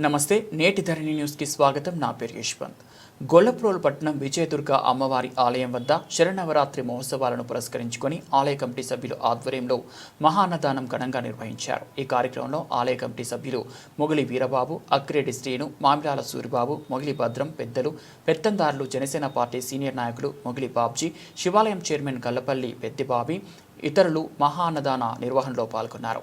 నమస్తే నేటి ధరణి న్యూస్కి స్వాగతం. నా పేరు యశ్వంత్. గొల్లప్రోలు పట్టణం విజయదుర్గ అమ్మవారి ఆలయం వద్ద శరణవరాత్రి మహోత్సవాలను పురస్కరించుకొని ఆలయ కమిటీ సభ్యులు ఆధ్వర్యంలో మహాన్నదానం ఘనంగా నిర్వహించారు. ఈ కార్యక్రమంలో ఆలయ కమిటీ సభ్యులు మొగిలి వీరబాబు అక్రెడి శ్రీను మామిడాల సూరిబాబు మొగిలి భద్రం పెద్దలు పెత్తందారులు జనసేన పార్టీ సీనియర్ నాయకులు మొగిలి బాబ్జీ శివాలయం చైర్మన్ గల్లపల్లి పెద్దిబాబి ఇతరులు మహాన్నదాన నిర్వహణలో పాల్గొన్నారు.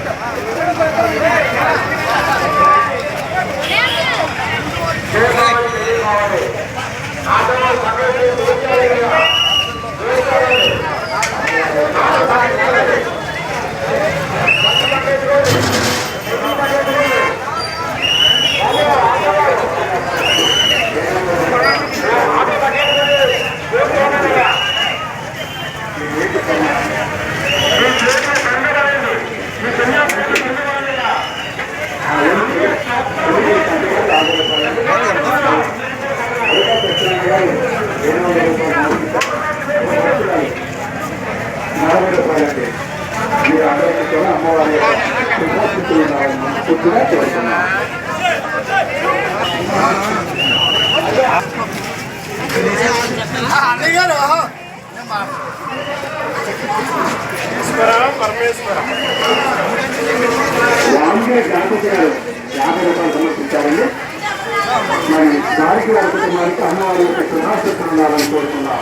నలభై రూపాయలండి మీరు అందరికీ కూడా అమ్మవారి పూర్తిగా చేస్తున్నాం రామ్గే జాతకి గారు యాభై రూపాయలు సమర్పించారండి. మరి వారి కుటుంబానికి అమ్మవారి యొక్క ఉండాలని కోరుతున్నాం